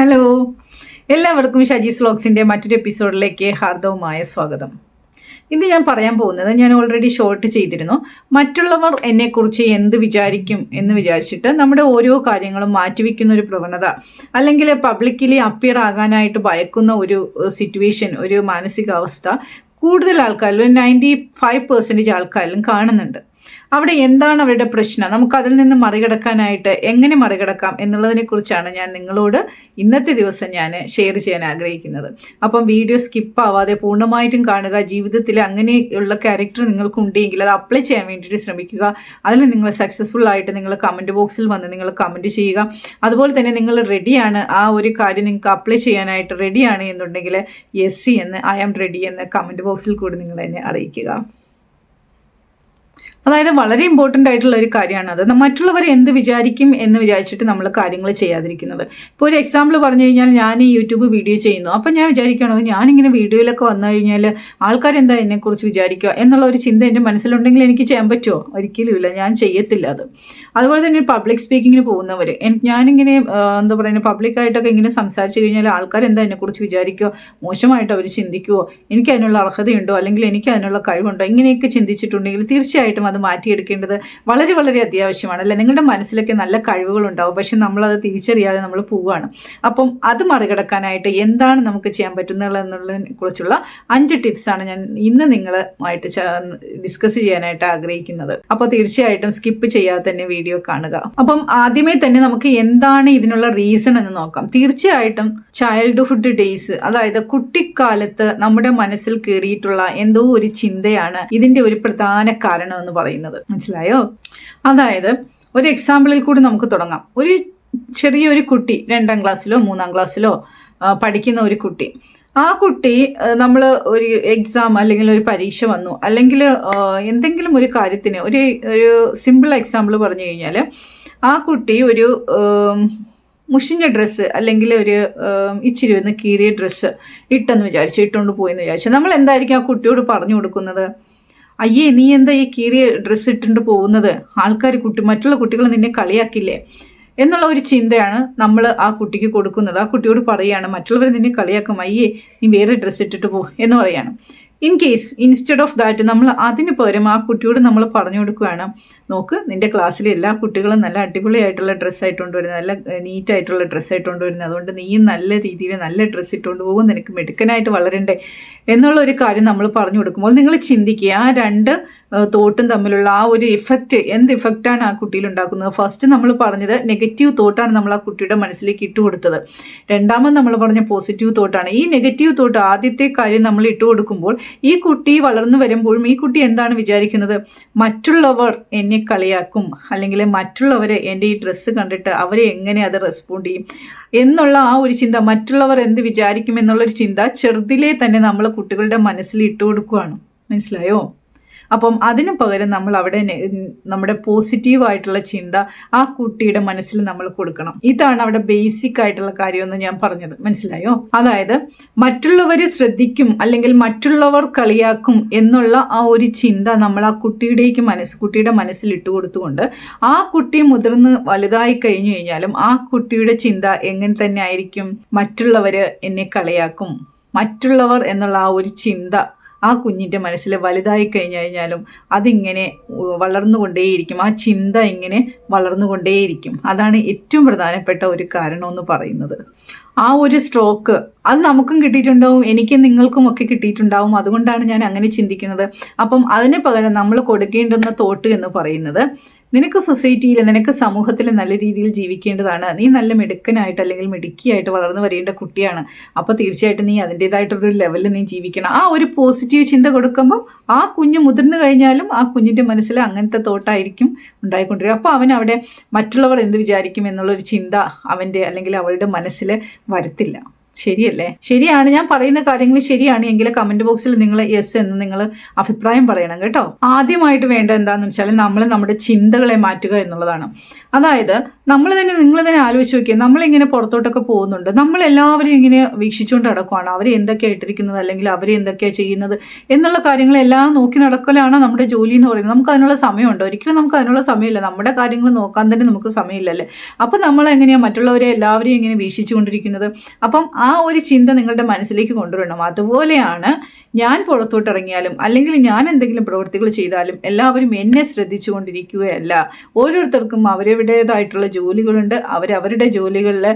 Hello എല്ലാവർക്കും ഷജീസ് വ്ലോഗ്സിന്റെ മറ്റൊരു എപ്പിസോഡിലേക്ക് ഹാർദവുമായ സ്വാഗതം. ഇന്ന് ഞാൻ പറയാൻ പോകുന്നത് ഞാൻ ഓൾറെഡി ഷോർട്ട് ചെയ്തിരുന്നു. മറ്റുള്ളവർ എന്നെക്കുറിച്ച് എന്ത് വിചാരിക്കും എന്ന് വിചാരിച്ചിട്ട് നമ്മുടെ ഓരോ കാര്യങ്ങളും മാറ്റിവെക്കുന്ന ഒരു പ്രവണത അല്ലെങ്കിൽ പബ്ലിക്കലി അപ്പിയർ ആകാനായിട്ട് ഭയക്കുന്ന ഒരു സിറ്റുവേഷൻ ഒരു മാനസികാവസ്ഥ കൂടുതൽ ആൾക്കാരിലും നയന്റി ഫൈവ് പെർസെന്റേജ് ആൾക്കാരിലും കാണുന്നുണ്ട്. അവിടെ എന്താണ് അവരുടെ പ്രശ്നം? നമുക്ക് അതിൽ നിന്ന് മറികടക്കാനായിട്ട് എങ്ങനെ മറികടക്കാം എന്നുള്ളതിനെ കുറിച്ചാണ് ഞാൻ നിങ്ങളോട് ഇന്നത്തെ ദിവസം ഞാൻ ഷെയർ ചെയ്യാൻ ആഗ്രഹിക്കുന്നത്. അപ്പം വീഡിയോ സ്കിപ്പ് ആവാതെ പൂർണമായിട്ടും കാണുക ജീവിതത്തിൽ അങ്ങനെയുള്ള ക്യാരക്ടർ നിങ്ങൾക്ക് ഉണ്ടെങ്കിൽ അത് അപ്ലൈ ചെയ്യാൻ വേണ്ടിയിട്ട് ശ്രമിക്കുക. അതിൽ നിങ്ങൾ സക്സസ്ഫുൾ ആയിട്ട് നിങ്ങൾ കമന്റ് ബോക്സിൽ വന്ന് നിങ്ങൾ കമന്റ് ചെയ്യുക. അതുപോലെ തന്നെ നിങ്ങൾ റെഡിയാണ് ആ ഒരു കാര്യം നിങ്ങൾക്ക് അപ്ലൈ ചെയ്യാനായിട്ട് റെഡിയാണ് എന്നുണ്ടെങ്കിൽ എസ് സി എന്ന് ഐ ആം റെഡി എന്ന് കമന്റ് ബോക്സിൽ കൂടി നിങ്ങൾ എന്നെ അറിയിക്കുക. അതായത് വളരെ ഇമ്പോർട്ടന്റ് ആയിട്ടുള്ള ഒരു കാര്യമാണ് അത്. മറ്റുള്ളവർ എന്ത് വിചാരിക്കും എന്ന് വിചാരിച്ചിട്ട് നമ്മൾ കാര്യങ്ങൾ ചെയ്യാതിരിക്കുന്നത്. ഇപ്പോൾ ഒരു എക്സാമ്പിൾ പറഞ്ഞു കഴിഞ്ഞാൽ ഞാൻ ഈ യൂട്യൂബ് വീഡിയോ ചെയ്യുന്നു. അപ്പോൾ ഞാൻ വിചാരിക്കണോ ഞാനിങ്ങനെ വീഡിയോയിലൊക്കെ വന്നു കഴിഞ്ഞാൽ ആൾക്കാർ എന്താ എന്നെക്കുറിച്ച് വിചാരിക്കുക? എന്നുള്ള ഒരു ചിന്ത എന്റെ മനസ്സിലുണ്ടെങ്കിൽ എനിക്ക് ചെയ്യാൻ പറ്റുമോ? ഒരിക്കലുമില്ല ഞാൻ ചെയ്യത്തില്ല അത്. അതുപോലെ തന്നെ പബ്ലിക് സ്പീക്കിങ്ങിന് പോകുന്നവർ ഞാനിങ്ങനെ എന്താ പറയുക പബ്ലിക്കായിട്ടൊക്കെ ഇങ്ങനെ സംസാരിച്ചു കഴിഞ്ഞാൽ ആൾക്കാർ എന്താ എന്നെക്കുറിച്ച് വിചാരിക്കുമോ മോശമായിട്ട് അവർ ചിന്തിക്കുമോ എനിക്ക് അതിനുള്ള അർഹതയുണ്ടോ? അല്ലെങ്കിൽ എനിക്ക് അതിനുള്ള കഴിവുണ്ടോ? ഇങ്ങനെയൊക്കെ ചിന്തിച്ചിട്ടുണ്ടെങ്കിൽ തീർച്ചയായിട്ടും അത് മാറ്റിയെടുക്കേണ്ടത് വളരെ വളരെ അത്യാവശ്യമാണ് അല്ലേ? നിങ്ങളുടെ മനസ്സിലൊക്കെ നല്ല കഴിവുകളുണ്ടാവും പക്ഷെ നമ്മളത് തിരിച്ചറിയാതെ നമ്മൾ പോവുകയാണ് അപ്പം അത് മറികടക്കാനായിട്ട് എന്താണ് നമുക്ക് ചെയ്യാൻ പറ്റുന്നത് എന്നുള്ളതിനെ കുറിച്ചുള്ള അഞ്ച് ടിപ്സാണ് ഞാൻ ഇന്ന് നിങ്ങളുമായിട്ട് ഡിസ്കസ് ചെയ്യാനായിട്ട് ആഗ്രഹിക്കുന്നത്. അപ്പോൾ തീർച്ചയായിട്ടും സ്കിപ്പ് ചെയ്യാതെ തന്നെ വീഡിയോ കാണുക. അപ്പം ആദ്യമേ തന്നെ നമുക്ക് എന്താണ് ഇതിനുള്ള റീസൺ എന്ന് നോക്കാം. തീർച്ചയായിട്ടും ചൈൽഡ്ഹുഡ് ഡേയ്സ് അതായത് കുട്ടിക്കാലത്ത് നമ്മുടെ മനസ്സിൽ കയറിയിട്ടുള്ള എന്തോ ഒരു ചിന്തയാണ് ഇതിന്റെ ഒരു പ്രധാന കാരണം എന്ന് പറയുന്നത്. മനസ്സിലായോ? അതായത് ഒരു എക്സാമ്പിളിൽ കൂടി നമുക്ക് തുടങ്ങാം. ഒരു ചെറിയൊരു കുട്ടി രണ്ടാം ക്ലാസ്സിലോ മൂന്നാം ക്ലാസ്സിലോ പഠിക്കുന്ന ഒരു കുട്ടി. ആ കുട്ടി നമ്മൾ ഒരു എക്സാം അല്ലെങ്കിൽ ഒരു പരീക്ഷ വന്നു. അല്ലെങ്കിൽ എന്തെങ്കിലും ഒരു കാര്യത്തിന് ഒരു ഒരു സിമ്പിൾ എക്സാമ്പിൾ പറഞ്ഞു കഴിഞ്ഞാൽ ആ കുട്ടി ഒരു മുഷിഞ്ഞ ഡ്രസ്സ് അല്ലെങ്കിൽ ഒരു ഇച്ചിരി ഒന്ന് കീറിയ ഡ്രസ്സ് ഇട്ടെന്ന് വിചാരിച്ചു ഇട്ടുകൊണ്ട് പോയെന്ന് വിചാരിച്ചു. നമ്മൾ എന്തായിരിക്കും ആ കുട്ടിയോട് പറഞ്ഞു കൊടുക്കുന്നത്? അയ്യേ നീ എന്താ ഈ കീറിയ ഡ്രസ്സ് ഇട്ടുകൊണ്ട് പോകുന്നത്? ആൾക്കാർ കുട്ടി മറ്റുള്ള കുട്ടികൾ നിന്നെ കളിയാക്കില്ലേ? എന്നുള്ള ഒരു ചിന്തയാണ് നമ്മൾ ആ കുട്ടിക്ക് കൊടുക്കുന്നത്. ആ കുട്ടിയോട് പറയുകയാണ് മറ്റുള്ളവർ നിന്നെ കളിയാക്കും. അയ്യേ നീ വേറെ ഡ്രസ്സ് ഇട്ടിട്ട് പോ എന്ന് പറയാണ്. In case instead of that നമ്മൾ അതിന് പകരം ആ കുട്ടിയോട് നമ്മൾ പറഞ്ഞു കൊടുക്കുകയാണ്. നോക്ക് നിന്റെ ക്ലാസ്സിലെ എല്ലാ കുട്ടികളും നല്ല അടിപൊളിയായിട്ടുള്ള ഡ്രസ്സ് ആയിട്ടുണ്ട് വരുന്നത്. നല്ല നീറ്റായിട്ടുള്ള ഡ്രസ്സ് ആയിട്ടുണ്ട് വരുന്നത്. അതുകൊണ്ട് നീയും നല്ല രീതിയിൽ നല്ല ഡ്രസ്സ് ഇട്ടുകൊണ്ട് പോകും. നിനക്ക് മിടുക്കനായിട്ട് വളരണ്ടേ എന്നുള്ള ഒരു കാര്യം നമ്മൾ പറഞ്ഞു കൊടുക്കുമ്പോൾ നിങ്ങൾ ചിന്തിക്കുക ആ രണ്ട് തോട്ടും തമ്മിലുള്ള ആ ഒരു ഇഫക്റ്റ് എന്ത് ഇഫക്റ്റാണ് ആ കുട്ടിയിൽ ഉണ്ടാക്കുന്നത്? ഫസ്റ്റ് നമ്മൾ പറഞ്ഞത് നെഗറ്റീവ് തോട്ടാണ് നമ്മൾ ആ കുട്ടിയുടെ മനസ്സിലേക്ക് ഇട്ട് കൊടുത്തത്. രണ്ടാമത് നമ്മൾ പറഞ്ഞ പോസിറ്റീവ് തോട്ടാണ് ഈ നെഗറ്റീവ് തോട്ട് ആദ്യത്തെ കാര്യം നമ്മൾ ഇട്ട് കൊടുക്കുമ്പോൾ ഈ കുട്ടി വളർന്നു വരുമ്പോഴും ഈ കുട്ടി എന്താണ് വിചാരിക്കുന്നത്? മറ്റുള്ളവർ എന്നെ കളിയാക്കും. അല്ലെങ്കിൽ മറ്റുള്ളവരെ എന്റെ ഈ ഡ്രസ്സ് കണ്ടിട്ട് അവരെ എങ്ങനെ അത് റെസ്പോണ്ട് ചെയ്യും? എന്നുള്ള ആ ഒരു ചിന്ത മറ്റുള്ളവർ എന്ത് വിചാരിക്കും എന്നുള്ളൊരു ചിന്ത ചെറുതിലേ തന്നെ നമ്മൾ കുട്ടികളുടെ മനസ്സിൽ ഇട്ട് കൊടുക്കുകയാണ് മനസ്സിലായോ? അപ്പം അതിന് പകരം നമ്മൾ അവിടെ നമ്മുടെ പോസിറ്റീവ് ആയിട്ടുള്ള ചിന്ത ആ കുട്ടിയുടെ മനസ്സിൽ നമ്മൾ കൊടുക്കണം. ഇതാണ് അവിടെ ബേസിക് ആയിട്ടുള്ള കാര്യമെന്ന് ഞാൻ പറഞ്ഞത്. മനസ്സിലായോ? അതായത് മറ്റുള്ളവർ ശ്രദ്ധിക്കും അല്ലെങ്കിൽ മറ്റുള്ളവർ കളിയാക്കും എന്നുള്ള ആ ഒരു ചിന്ത നമ്മൾ ആ കുട്ടിയുടേക്ക് മനസ്സ് കുട്ടിയുടെ മനസ്സിൽ ഇട്ട് കൊടുത്തുകൊണ്ട് ആ കുട്ടി മുതിർന്ന് വലുതായി കഴിഞ്ഞു കഴിഞ്ഞാലും ആ കുട്ടിയുടെ ചിന്ത എങ്ങനെ തന്നെ ആയിരിക്കും? മറ്റുള്ളവർ എന്നെ കളിയാക്കും. മറ്റുള്ളവർ എന്നുള്ള ആ ഒരു ചിന്ത ആ കുഞ്ഞിന്റെ മനസ്സിൽ വലുതായി കഴിഞ്ഞു കഴിഞ്ഞാലും അതിങ്ങനെ വളർന്നുകൊണ്ടേയിരിക്കും. ആ ചിന്ത ഇങ്ങനെ വളർന്നുകൊണ്ടേയിരിക്കും. അതാണ് ഏറ്റവും പ്രധാനപ്പെട്ട ഒരു കാരണമെന്ന് പറയുന്നത്. ആ ഒരു സ്ട്രോക്ക് അത് നമുക്കും കിട്ടിയിട്ടുണ്ടാവും എനിക്കും നിങ്ങൾക്കും ഒക്കെ കിട്ടിയിട്ടുണ്ടാവും. അതുകൊണ്ടാണ് ഞാൻ അങ്ങനെ ചിന്തിക്കുന്നത്. അപ്പം അതിന് പകരം നമ്മൾ കൊടുക്കേണ്ടുന്ന തോട്ട് എന്ന് പറയുന്നത് നിനക്ക് സൊസൈറ്റിയിൽ നിനക്ക് സമൂഹത്തിൽ നല്ല രീതിയിൽ ജീവിക്കേണ്ടതാണ്. നീ നല്ല മിടുക്കനായിട്ട് അല്ലെങ്കിൽ മിടുക്കിയായിട്ട് വളർന്നു വരേണ്ട കുട്ടിയാണ്. അപ്പോൾ തീർച്ചയായിട്ടും നീ അതിന്റെതായിട്ടൊരു ലെവലിൽ നീ ജീവിക്കണം. ആ ഒരു പോസിറ്റീവ് ചിന്ത കൊടുക്കുമ്പോൾ ആ കുഞ്ഞ് മുതിർന്നു കഴിഞ്ഞാലും ആ കുഞ്ഞിന്റെ മനസ്സിൽ അങ്ങനത്തെ തോട്ടായിരിക്കും ഉണ്ടായിക്കൊണ്ടിരിക്കുക. അപ്പോൾ അവൻ അവിടെ മറ്റുള്ളവർ എന്ത് വിചാരിക്കും എന്നുള്ളൊരു ചിന്ത അവന്റെ അല്ലെങ്കിൽ അവളുടെ മനസ്സിൽ വരത്തില്ല. ശരിയല്ലേ? ശരിയാണ് ഞാൻ പറയുന്ന കാര്യങ്ങൾ ശരിയാണ്. എങ്കിൽ കമന്റ് ബോക്സിൽ നിങ്ങൾ യെസ് എന്ന് നിങ്ങൾ അഭിപ്രായം പറയണം കേട്ടോ. ആദ്യമായിട്ട് വേണ്ട എന്താണെന്ന് വെച്ചാൽ നമ്മൾ നമ്മുടെ ചിന്തകളെ മാറ്റുക എന്നുള്ളതാണ്. അതായത് നമ്മൾ തന്നെ നിങ്ങൾ തന്നെ ആലോചിച്ച് നോക്കിയാൽ നമ്മളിങ്ങനെ പുറത്തോട്ടൊക്കെ പോകുന്നുണ്ട്. നമ്മൾ എല്ലാവരും ഇങ്ങനെ വീക്ഷിച്ചുകൊണ്ട് നടക്കുവാണ്. അവർ എന്തൊക്കെയാണ് ഇട്ടിരിക്കുന്നത് അല്ലെങ്കിൽ അവർ എന്തൊക്കെയാണ് ചെയ്യുന്നത് എന്നുള്ള കാര്യങ്ങളെല്ലാം നോക്കി നടക്കലാണ് നമ്മുടെ ജോലി എന്ന് പറയുന്നത്. നമുക്ക് അതിനുള്ള സമയമുണ്ട്. ഒരിക്കലും നമുക്ക് അതിനുള്ള സമയമില്ല. നമ്മുടെ കാര്യങ്ങൾ നോക്കാൻ തന്നെ നമുക്ക് സമയമില്ലല്ലേ? അപ്പം നമ്മൾ എങ്ങനെയാണ് മറ്റുള്ളവരെ എല്ലാവരെയും ഇങ്ങനെ വീക്ഷിച്ചുകൊണ്ടിരിക്കുന്നത്? അപ്പം ആ ഒരു ചിന്ത നിങ്ങളുടെ മനസ്സിലേക്ക് കൊണ്ടുവരണം. അതുപോലെയാണ് ഞാൻ പുറത്തോട്ടിറങ്ങിയാലും അല്ലെങ്കിൽ ഞാൻ എന്തെങ്കിലും പ്രവൃത്തികൾ ചെയ്താലും എല്ലാവരും എന്നെ ശ്രദ്ധിച്ചുകൊണ്ടിരിക്കുകയല്ല. ഓരോരുത്തർക്കും അവരവരുടേതായിട്ടുള്ള ജോലികളുണ്ട്. അവരവരുടെ ജോലികളിൽ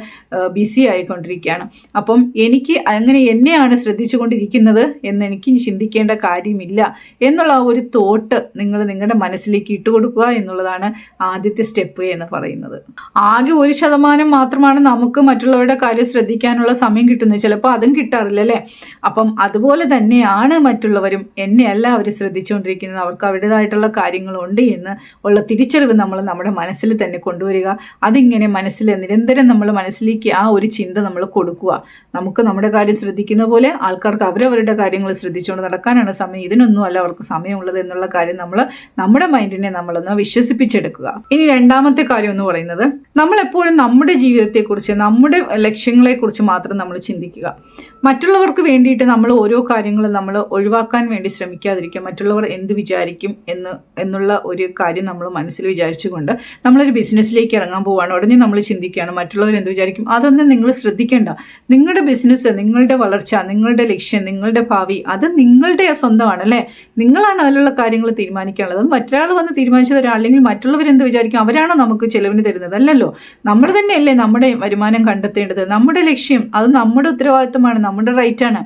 ബിസി ആയിക്കൊണ്ടിരിക്കുകയാണ്. അപ്പം എനിക്ക് അങ്ങനെ എന്നെയാണ് ശ്രദ്ധിച്ചുകൊണ്ടിരിക്കുന്നത് എന്ന് എനിക്ക് ചിന്തിക്കേണ്ട കാര്യമില്ല എന്നുള്ള ആ ഒരു തോട്ട് നിങ്ങൾ നിങ്ങളുടെ മനസ്സിലേക്ക് ഇട്ടുകൊടുക്കുക എന്നുള്ളതാണ് ആദ്യത്തെ സ്റ്റെപ്പ് എന്ന് പറയുന്നത്. ആകെ ഒരു ശതമാനം മാത്രമാണ് നമുക്ക് മറ്റുള്ളവരുടെ കാര്യം ശ്രദ്ധിക്കാനുള്ള സമയം കിട്ടുന്നത് ചിലപ്പോൾ അതും കിട്ടാറില്ല അല്ലേ അപ്പം അതുപോലെ തന്നെയാണ് മറ്റുള്ളവരും എന്നെ അവർ ശ്രദ്ധിച്ചുകൊണ്ടിരിക്കുന്നത് അവർക്ക് അവരുടേതായിട്ടുള്ള കാര്യങ്ങളുണ്ട് എന്ന് ഉള്ള തിരിച്ചറിവ് നമ്മൾ നമ്മുടെ മനസ്സിൽ തന്നെ കൊണ്ടുവരിക. അതിങ്ങനെ മനസ്സിൽ നിരന്തരം നമ്മൾ മനസ്സിലേക്ക് ആ ഒരു ചിന്ത നമ്മൾ കൊടുക്കുക. നമുക്ക് നമ്മുടെ കാര്യം ശ്രദ്ധിക്കുന്ന പോലെ ആൾക്കാർക്ക് അവരവരുടെ കാര്യങ്ങൾ ശ്രദ്ധിച്ചുകൊണ്ട് നടക്കാനാണ് സമയം. ഇതിനൊന്നും അല്ല അവർക്ക് സമയമുള്ളത് എന്നുള്ള കാര്യം നമ്മൾ നമ്മുടെ മൈൻഡിനെ നമ്മളൊന്ന് വിശ്വസിപ്പിച്ചെടുക്കുക. ഇനി രണ്ടാമത്തെ കാര്യം എന്ന് പറയുന്നത് നമ്മൾ എപ്പോഴും നമ്മുടെ ജീവിതത്തെക്കുറിച്ച് നമ്മുടെ ലക്ഷ്യങ്ങളെക്കുറിച്ച് മാത്രം നമ്മൾ ചിന്തിക്കുക. മറ്റുള്ളവർക്ക് വേണ്ടിയിട്ട് നമ്മൾ ഓരോ കാര്യങ്ങളും നമ്മൾ ഒഴിവാക്കാൻ വേണ്ടി ശ്രമിക്കാതിരിക്കുക. മറ്റുള്ളവർ എന്ത് വിചാരിക്കും എന്ന് എന്നുള്ള ഒരു കാര്യം നമ്മൾ മനസ്സിൽ വിചാരിച്ചുകൊണ്ട് നമ്മളൊരു ബിസിനസ്സിലേക്ക് ഇറങ്ങാൻ പോവുകയാണ്. ഉടനെ നമ്മൾ ചിന്തിക്കുകയാണ് മറ്റുള്ളവർ എന്ത് വിചാരിക്കും? അതൊന്നും നിങ്ങൾ ശ്രദ്ധിക്കേണ്ട. നിങ്ങളുടെ ബിസിനസ് നിങ്ങളുടെ വളർച്ച നിങ്ങളുടെ ലക്ഷ്യം നിങ്ങളുടെ ഭാവി അത് നിങ്ങളുടെ സ്വന്തമാണ് അല്ലേ? നിങ്ങളാണ് അതിലുള്ള കാര്യങ്ങൾ തീരുമാനിക്കാനുള്ളത്. മറ്റൊരാൾ വന്ന് തീരുമാനിച്ചു തരാം മറ്റുള്ളവർ എന്ത് വിചാരിക്കും? അവരാണോ നമുക്ക് ചെലവിന് തരുന്നത് അല്ലല്ലോ? നമ്മൾ തന്നെയല്ലേ നമ്മുടെ വരുമാനം കണ്ടെത്തേണ്ടത്? നമ്മുടെ ലക്ഷ്യം അത് നമ്മുടെ ഉത്തരവാദിത്വമാണ് നമ്മുടെ റൈറ്റാണ്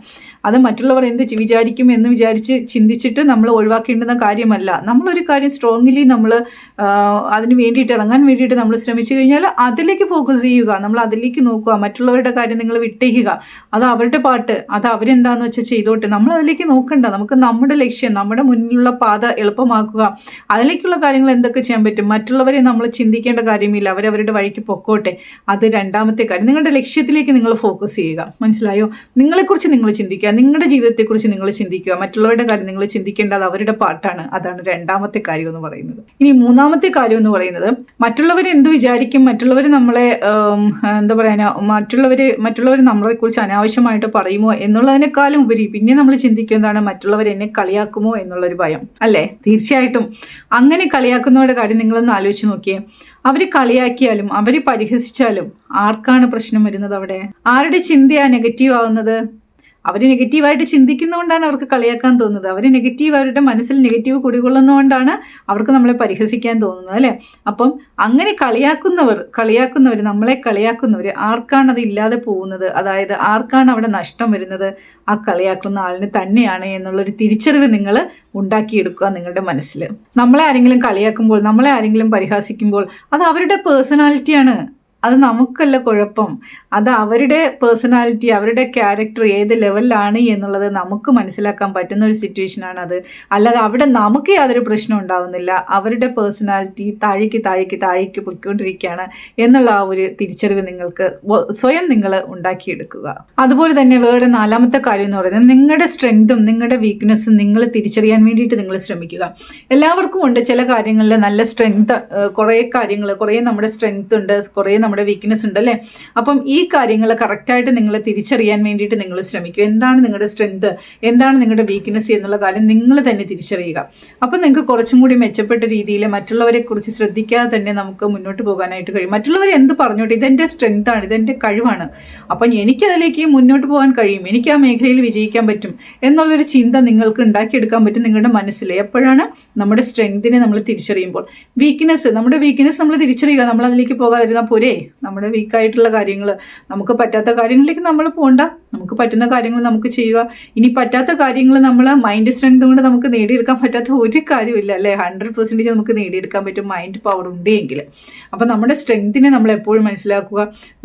അത് മറ്റുള്ളവർ എന്ത് വിചാരിക്കും എന്ന് വിചാരിച്ച് ചിന്തിച്ചിട്ട് നമ്മൾ ഒഴിവാക്കേണ്ടുന്ന കാര്യമല്ല. നമ്മളൊരു കാര്യം സ്ട്രോങ്ലി നമ്മൾ അതിന് വേണ്ടിയിട്ട് ഇറങ്ങാൻ വേണ്ടിയിട്ട് നമ്മൾ ശ്രമിച്ചു കഴിഞ്ഞാൽ അതിലേക്ക് ഫോക്കസ് ചെയ്യുക. നമ്മൾ അതിലേക്ക് നോക്കുക. മറ്റുള്ളവരുടെ കാര്യം നിങ്ങൾ വിട്ടേക്കുക. അത് അവരുടെ പാട്ട്. അത് അവരെന്താന്ന് വെച്ചാൽ ചെയ്തോട്ടെ. നമ്മൾ അതിലേക്ക് നോക്കണ്ട. നമുക്ക് നമ്മുടെ ലക്ഷ്യം നമ്മുടെ മുന്നിലുള്ള പാത എളുപ്പമാക്കുക. അതിലേക്കുള്ള കാര്യങ്ങൾ എന്തൊക്കെ ചെയ്യാൻ പറ്റും? മറ്റുള്ളവരെ നമ്മൾ ചിന്തിക്കേണ്ട കാര്യമില്ല. അവരവരുടെ വഴിക്ക് പൊക്കോട്ടെ. അത് രണ്ടാമത്തെ കാര്യം. നിങ്ങളുടെ ലക്ഷ്യത്തിലേക്ക് നിങ്ങൾ ഫോക്കസ് ചെയ്യുക. മനസ്സിലായോ? നിങ്ങളെക്കുറിച്ച് നിങ്ങൾ ചിന്തിക്കുക. നിങ്ങളുടെ ജീവിതത്തെക്കുറിച്ച് നിങ്ങൾ ചിന്തിക്കുക. മറ്റുള്ളവരുടെ കാര്യം നിങ്ങൾ ചിന്തിക്കേണ്ടത് അവരുടെ പാട്ടാണ്. അതാണ് രണ്ടാമത്തെ കാര്യം എന്ന് പറയുന്നത്. ഇനി മൂന്നാമത്തെ കാര്യം എന്ന് പറയുന്നത് മറ്റുള്ളവർ എന്ത് വിചാരിക്കും? മറ്റുള്ളവർ നമ്മളെ എന്താ പറയുക മറ്റുള്ളവർ മറ്റുള്ളവർ നമ്മളെക്കുറിച്ച് അനാവശ്യമായിട്ട് പറയുമോ എന്നുള്ളതിനേക്കാളും ഉപരി പിന്നെ നമ്മൾ ചിന്തിക്കും എന്താണ് മറ്റുള്ളവർ എന്നെ കളിയാക്കുമോ എന്നുള്ളൊരു ഭയം. അല്ലേ? തീർച്ചയായിട്ടും. അങ്ങനെ കളിയാക്കുന്നവരുടെ കാര്യം നിങ്ങളൊന്ന് ആലോചിച്ച് നോക്കിയേ. അവർ കളിയാക്കിയാലും അവർ പരിഹസിച്ചാലും ആർക്കാണ് പ്രശ്നം വരുന്നത് അവിടെ? ആരുടെ ചിന്തയാണ് നെഗറ്റീവ് ആവുന്നത്? അവർ നെഗറ്റീവായിട്ട് ചിന്തിക്കുന്നതുകൊണ്ടാണ് അവർക്ക് കളിയാക്കാൻ തോന്നുന്നത്. അവർ നെഗറ്റീവ് അവരുടെ മനസ്സിൽ നെഗറ്റീവ് കുടികൊള്ളുന്നതുകൊണ്ടാണ് അവർക്ക് നമ്മളെ പരിഹസിക്കാൻ തോന്നുന്നത് അല്ലേ? അപ്പം അങ്ങനെ കളിയാക്കുന്നവർ കളിയാക്കുന്നവർ നമ്മളെ കളിയാക്കുന്നവർ ആർക്കാണ് അത് ഇല്ലാതെ പോകുന്നത്? അതായത് ആർക്കാണ് അവിടെ നഷ്ടം വരുന്നത്? ആ കളിയാക്കുന്ന ആളിന് തന്നെയാണ് എന്നുള്ളൊരു തിരിച്ചറിവ് നിങ്ങൾ ഉണ്ടാക്കിയെടുക്കുക നിങ്ങളുടെ മനസ്സിൽ നമ്മളെ ആരെങ്കിലും കളിയാക്കുമ്പോൾ നമ്മളെ ആരെങ്കിലും പരിഹാസിക്കുമ്പോൾ അത് അവരുടെ പേഴ്സണാലിറ്റിയാണ്. അത് നമുക്കല്ല കുഴപ്പം. അത് അവരുടെ പേഴ്സണാലിറ്റി അവരുടെ ക്യാരക്ടർ ഏത് ലെവലിലാണ് എന്നുള്ളത് നമുക്ക് മനസ്സിലാക്കാൻ പറ്റുന്ന ഒരു സിറ്റുവേഷനാണ് അത്. അല്ലാതെ അവിടെ നമുക്ക് യാതൊരു പ്രശ്നം ഉണ്ടാവുന്നില്ല. അവരുടെ പേഴ്സണാലിറ്റി താഴേക്ക് താഴേക്ക് താഴേക്ക് പൊയ്ക്കൊണ്ടിരിക്കുകയാണ് എന്നുള്ള ആ ഒരു തിരിച്ചറിവ് നിങ്ങൾക്ക് സ്വയം നിങ്ങൾ ഉണ്ടാക്കിയെടുക്കുക. അതുപോലെ തന്നെ വേറെ നാലാമത്തെ കാര്യം എന്ന് പറയുന്നത് നിങ്ങളുടെ സ്ട്രെങ്തും നിങ്ങളുടെ വീക്ക്നെസ്സും നിങ്ങൾ തിരിച്ചറിയാൻ വേണ്ടിയിട്ട് നിങ്ങൾ ശ്രമിക്കുക. എല്ലാവർക്കും ഉണ്ട് ചില കാര്യങ്ങളിൽ നല്ല സ്ട്രെങ്ത് കുറേ കാര്യങ്ങൾ കുറേ നമ്മുടെ സ്ട്രെങ്ത് ഉണ്ട് കുറേ നമ്മുടെ വീക്ക്നെസ് ഉണ്ട് അല്ലേ അപ്പം ഈ കാര്യങ്ങൾ കറക്റ്റായിട്ട് നിങ്ങൾ തിരിച്ചറിയാൻ വേണ്ടിയിട്ട് നിങ്ങൾ ശ്രമിക്കുക. എന്താണ് നിങ്ങളുടെ സ്ട്രെങ്ത് എന്താണ് നിങ്ങളുടെ വീക്ക്നെസ് എന്നുള്ള കാര്യം നിങ്ങൾ തന്നെ തിരിച്ചറിയുക. അപ്പം നിങ്ങൾക്ക് കുറച്ചും കൂടി മെച്ചപ്പെട്ട രീതിയിൽ മറ്റുള്ളവരെ കുറിച്ച് ശ്രദ്ധിക്കാതെ തന്നെ നമുക്ക് മുന്നോട്ട് പോകാനായിട്ട് കഴിയും. മറ്റുള്ളവർ എന്ത് പറഞ്ഞോട്ടെ ഇതെന്റെ സ്ട്രെങ്താണ് ഇതെന്റെ കഴിവാണ്. അപ്പം എനിക്കതിലേക്ക് മുന്നോട്ട് പോകാൻ കഴിയും. എനിക്ക് ആ മേഖലയിൽ വിജയിക്കാൻ പറ്റും എന്നുള്ളൊരു ചിന്ത നിങ്ങൾക്ക് ഉണ്ടാക്കിയെടുക്കാൻ പറ്റും നിങ്ങളുടെ മനസ്സിൽ. എപ്പോഴാണ് നമ്മുടെ സ്ട്രെങ്തിനെ നമ്മൾ തിരിച്ചറിയുമ്പോൾ? വീക്ക്നെസ് നമ്മുടെ വീക്ക്നെസ് നമ്മൾ തിരിച്ചറിയുക. നമ്മൾ അതിലേക്ക് പോകാതിരുന്നാൽ പോരെ? നമ്മുടെ വീക്കായിട്ടുള്ള കാര്യങ്ങൾ നമുക്ക് പറ്റാത്ത കാര്യങ്ങളിലേക്ക് നമ്മൾ പോകണ്ട നമുക്ക് പറ്റുന്ന കാര്യങ്ങൾ നമുക്ക് ചെയ്യുക. ഇനി പറ്റാത്ത കാര്യങ്ങൾ നമ്മൾ മൈൻഡ് സ്ട്രെങ്ത് കൊണ്ട് നമുക്ക് നേടിയെടുക്കാൻ പറ്റാത്ത ഒരു കാര്യമില്ല അല്ലേ? ഹൺഡ്രഡ് പെർസെന്റേജ് നമുക്ക് നേടിയെടുക്കാൻ പറ്റും മൈൻഡ് പവർ ഉണ്ടെങ്കിൽ അപ്പോൾ നമ്മുടെ സ്ട്രെങ്തിനെ നമ്മൾ എപ്പോഴും മനസ്സിലാക്കുക.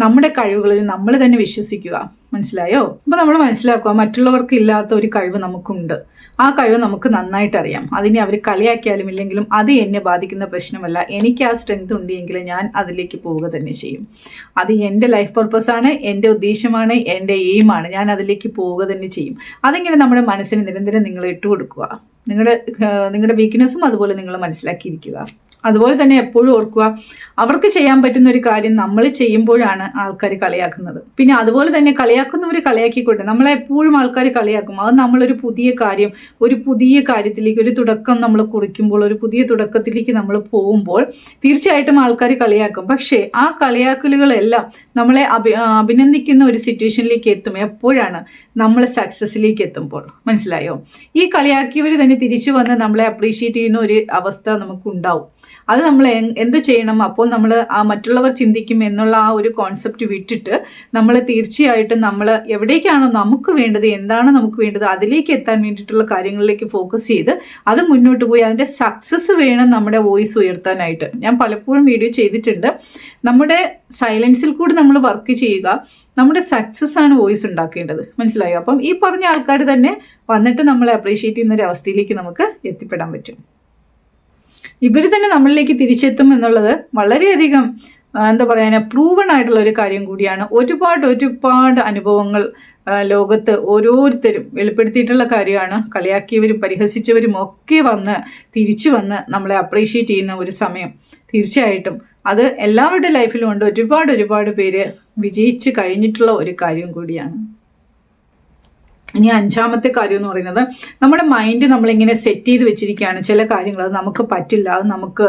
നമ്മുടെ കഴിവുകളിൽ നമ്മൾ തന്നെ വിശ്വസിക്കുക. മനസ്സിലായോ? അപ്പോൾ നമ്മൾ മനസ്സിലാക്കുക മറ്റുള്ളവർക്ക് ഇല്ലാത്ത ഒരു കഴിവ് നമുക്കുണ്ട്. ആ കഴിവ് നമുക്ക് നന്നായിട്ട് അറിയാം. അതിനെ അവർ കളിയാക്കിയാലും ഇല്ലെങ്കിലും അത് എന്നെ ബാധിക്കുന്ന പ്രശ്നമല്ല. എനിക്ക് ആ സ്ട്രെങ്ത് ഉണ്ടെങ്കിൽ ഞാൻ അതിലേക്ക് പോവുക തന്നെ ചെയ്യും. അത് എന്റെ ലൈഫ് പർപ്പസാണ് എന്റെ ഉദ്ദേശമാണ് എന്റെ എയിമാണ് ഞാൻ അതിലേക്ക് പോവുക തന്നെ ചെയ്യും. അതിങ്ങനെ നമ്മുടെ മനസ്സിന് നിരന്തരം നിങ്ങൾ ഇട്ടുകൊടുക്കുക? നിങ്ങളുടെ നിങ്ങളുടെ വീക്ക്നെസ്സും അതുപോലെ നിങ്ങൾ മനസ്സിലാക്കിയിരിക്കുക. അതുപോലെ തന്നെ എപ്പോഴും ഓർക്കുക അവർക്ക് ചെയ്യാൻ പറ്റുന്ന ഒരു കാര്യം നമ്മൾ ചെയ്യുമ്പോഴാണ് ആൾക്കാർ കളിയാക്കുന്നത്. പിന്നെ അതുപോലെ തന്നെ കളിയാക്കുന്നവർ കളിയാക്കിക്കൊണ്ട് നമ്മളെ എപ്പോഴും ആൾക്കാർ കളിയാക്കും. അത് നമ്മളൊരു പുതിയ കാര്യം ഒരു പുതിയ കാര്യത്തിലേക്ക് ഒരു തുടക്കം നമ്മൾ കുറിക്കുമ്പോൾ ഒരു പുതിയ തുടക്കത്തിലേക്ക് നമ്മൾ പോകുമ്പോൾ തീർച്ചയായിട്ടും ആൾക്കാർ കളിയാക്കും. പക്ഷേ ആ കളിയാക്കലുകളെല്ലാം നമ്മളെ അഭി അഭിനന്ദിക്കുന്ന ഒരു സിറ്റുവേഷനിലേക്ക് എത്തും. എപ്പോഴാണ്? നമ്മൾ സക്സസ്സിലേക്ക് എത്തുമ്പോൾ. മനസ്സിലായോ? ഈ കളിയാക്കിയവർ തന്നെ തിരിച്ചു വന്ന് നമ്മളെ അപ്രീഷിയേറ്റ് ചെയ്യുന്ന ഒരു അവസ്ഥ നമുക്കുണ്ടാവും. അത് നമ്മൾ എന്ത് ചെയ്യണം? അപ്പോൾ നമ്മൾ ആ മറ്റുള്ളവർ ചിന്തിക്കും എന്നുള്ള ആ ഒരു കോൺസെപ്റ്റ് വിട്ടിട്ട് നമ്മൾ തീർച്ചയായിട്ടും നമ്മൾ എവിടേക്കാണോ നമുക്ക് വേണ്ടത് എന്താണ് നമുക്ക് വേണ്ടത് അതിലേക്ക് എത്താൻ വേണ്ടിയിട്ടുള്ള കാര്യങ്ങളിലേക്ക് ഫോക്കസ് ചെയ്ത് അത് മുന്നോട്ട് പോയി അതിന്റെ സക്സസ് വേണം നമ്മുടെ വോയിസ് ഉയർത്താനായിട്ട്. ഞാൻ പലപ്പോഴും വീഡിയോ ചെയ്തിട്ടുണ്ട്. നമ്മുടെ സൈലൻസിൽ കൂടി നമ്മൾ വർക്ക് ചെയ്യുക നമ്മുടെ സക്സസ് ആണ് വോയിസ് ഉണ്ടാക്കേണ്ടത്. മനസ്സിലായോ? അപ്പം ഈ പറഞ്ഞ ആൾക്കാർ തന്നെ വന്നിട്ട് നമ്മളെ അപ്രീഷിയേറ്റ് ചെയ്യുന്ന ഒരു അവസ്ഥയിലേക്ക് നമുക്ക് എത്തിപ്പെടാൻ പറ്റും. ഇവർ തന്നെ നമ്മളിലേക്ക് തിരിച്ചെത്തും എന്നുള്ളത് വളരെയധികം എന്താ പറയാ പ്രൂവൺ ആയിട്ടുള്ള ഒരു കാര്യം കൂടിയാണ്. ഒരുപാട് ഒരുപാട് അനുഭവങ്ങൾ ലോകത്ത് ഓരോരുത്തരും വെളിപ്പെടുത്തിയിട്ടുള്ള കാര്യമാണ്. കളിയാക്കിയവരും പരിഹസിച്ചവരും ഒക്കെ വന്ന് തിരിച്ചു വന്ന് നമ്മളെ അപ്രീഷിയേറ്റ് ചെയ്യുന്ന ഒരു സമയം. തീർച്ചയായിട്ടും അത് എല്ലാവരുടെ ലൈഫിലും ഉണ്ട്. ഒരുപാട് ഒരുപാട് പേര് വിജയിച്ച് കഴിഞ്ഞിട്ടുള്ള ഒരു കാര്യം കൂടിയാണ്. ഇനി അഞ്ചാമത്തെ കാര്യം എന്ന് പറയുന്നത് നമ്മുടെ മൈൻഡ് നമ്മളിങ്ങനെ സെറ്റ് ചെയ്ത് വെച്ചിരിക്കുകയാണ്. ചില കാര്യങ്ങൾ അത് നമുക്ക് പറ്റില്ല അത് നമുക്ക്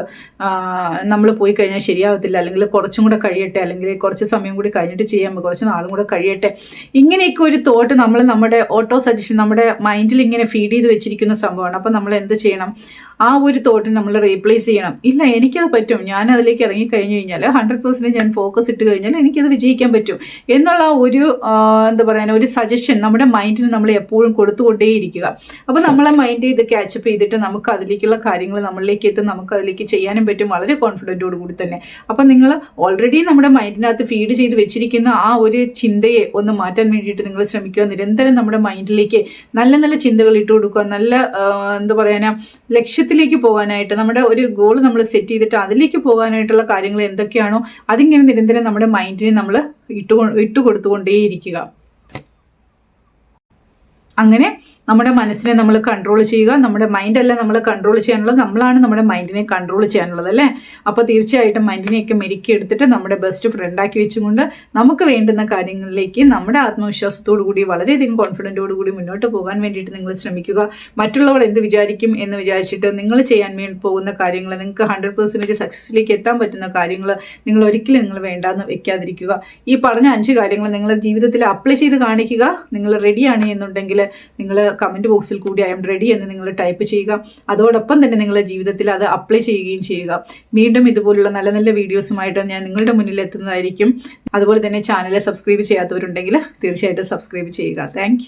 നമ്മൾ പോയി കഴിഞ്ഞാൽ ശരിയാവത്തില്ല അല്ലെങ്കിൽ കുറച്ചും കൂടെ കഴിയട്ടെ അല്ലെങ്കിൽ കുറച്ച് സമയം കൂടി കഴിഞ്ഞിട്ട് ചെയ്യാൻ കുറച്ച് നാളും കൂടെ കഴിയട്ടെ. ഇങ്ങനെയൊക്കെ ഒരു തോട്ട് നമ്മൾ നമ്മുടെ ഓട്ടോ സജഷൻ നമ്മുടെ മൈൻഡിൽ ഇങ്ങനെ ഫീഡ് ചെയ്ത് വെച്ചിരിക്കുന്ന സംഭവമാണ്. അപ്പോൾ നമ്മൾ എന്ത് ചെയ്യണം? ആ ഒരു തോട്ടിന് നമ്മൾ റീപ്ലേസ് ചെയ്യണം. ഇല്ല എനിക്കത് പറ്റും. ഞാൻ അതിലേക്ക് ഇറങ്ങി കഴിഞ്ഞു കഴിഞ്ഞാൽ ഹൺഡ്രഡ് പെർസെന്റ് ഞാൻ ഫോക്കസ് ഇട്ട് കഴിഞ്ഞാൽ എനിക്കത് വിജയിക്കാൻ പറ്റും. എന്നുള്ള ഒരു എന്താ പറയുക ഒരു സജഷൻ നമ്മുടെ മൈൻഡിന് നമ്മൾ എപ്പോഴും കൊടുത്തുകൊണ്ടേയിരിക്കുക. അപ്പോൾ നമ്മളെ മൈൻഡ് ഇത് ക്യാച്ചപ്പ് ചെയ്തിട്ട് നമുക്ക് അതിലേക്കുള്ള കാര്യങ്ങൾ നമ്മളിലേക്ക് എത്തും നമുക്ക് അതിലേക്ക് ചെയ്യാനും പറ്റും. വളരെ കോൺഫിഡന്റോട് കൂടി തന്നെ. അപ്പോൾ നിങ്ങൾ ഓൾറെഡി നമ്മുടെ മൈൻഡിനകത്ത് ഫീഡ് ചെയ്ത് വെച്ചിരിക്കുന്ന ആ ഒരു ചിന്തയെ ഒന്ന് മാറ്റാൻ വേണ്ടിയിട്ട് നിങ്ങൾ ശ്രമിക്കുക. നിരന്തരം നമ്മുടെ മൈൻഡിലേക്ക് നല്ല നല്ല ചിന്തകൾ ഇട്ട് കൊടുക്കുക. നല്ല എന്താ പറയാനാ ലക്ഷ്യത്തിലേക്ക് പോകാനായിട്ട് നമ്മുടെ ഒരു ഗോൾ നമ്മൾ സെറ്റ് ചെയ്തിട്ട് അതിലേക്ക് പോകാനായിട്ടുള്ള കാര്യങ്ങൾ എന്തൊക്കെയാണോ അതിങ്ങനെ നിരന്തരം നമ്മുടെ മൈൻഡിനെ നമ്മൾ ഇട്ടു ഇട്ട് കൊടുത്തുകൊണ്ടേയിരിക്കുക അങ്ങനെ നമ്മുടെ മനസ്സിനെ നമ്മൾ കൺട്രോൾ ചെയ്യുക നമ്മുടെ മൈൻഡല്ല നമ്മൾ കൺട്രോൾ ചെയ്യാനുള്ളത് നമ്മളാണ് നമ്മുടെ മൈൻഡിനെ കൺട്രോൾ ചെയ്യാനുള്ളത് അല്ലേ? അപ്പോൾ തീർച്ചയായിട്ടും മൈൻഡിനെയൊക്കെ മെരുക്കി എടുത്തിട്ട് നമ്മുടെ ബെസ്റ്റ് ഫ്രണ്ടാക്കി വെച്ചുകൊണ്ട് നമുക്ക് വേണ്ടുന്ന കാര്യങ്ങളിലേക്ക് നമ്മുടെ ആത്മവിശ്വാസത്തോടു കൂടി വളരെയധികം കോൺഫിഡന്റോടു കൂടി മുന്നോട്ട് പോകാൻ വേണ്ടിയിട്ട് നിങ്ങൾ ശ്രമിക്കുക. മറ്റുള്ളവർ എന്ത് വിചാരിക്കും എന്ന് വിചാരിച്ചിട്ട് നിങ്ങൾ ചെയ്യാൻ വേണ്ടി പോകുന്ന കാര്യങ്ങൾ നിങ്ങൾക്ക് ഹൺഡ്രഡ് പെർസെന്റേജ് സക്സസ്സിലേക്ക് എത്താൻ പറ്റുന്ന കാര്യങ്ങൾ നിങ്ങൾ ഒരിക്കലും നിങ്ങൾ വേണ്ടാന്ന് വെക്കാതിരിക്കുക. ഈ പറഞ്ഞ അഞ്ച് കാര്യങ്ങൾ നിങ്ങളുടെ ജീവിതത്തിൽ അപ്ലൈ ചെയ്ത് കാണിക്കുക. നിങ്ങൾ റെഡിയാണ് എന്നുണ്ടെങ്കിൽ നിങ്ങൾ കമന്റ് ബോക്സിൽ കൂടി ഐ എം റെഡി എന്ന് നിങ്ങൾ ടൈപ്പ് ചെയ്യുക. അതോടൊപ്പം തന്നെ നിങ്ങളുടെ ജീവിതത്തിൽ അത് അപ്ലൈ ചെയ്യുകയും ചെയ്യുക. വീണ്ടും ഇതുപോലുള്ള നല്ല നല്ല വീഡിയോസുമായിട്ട് ഞാൻ നിങ്ങളുടെ മുന്നിൽ എത്തുന്നതായിരിക്കും. അതുപോലെ തന്നെ ചാനൽ സബ്സ്ക്രൈബ് ചെയ്യാത്തവരുണ്ടെങ്കിൽ തീർച്ചയായിട്ടും സബ്സ്ക്രൈബ് ചെയ്യുക. താങ്ക്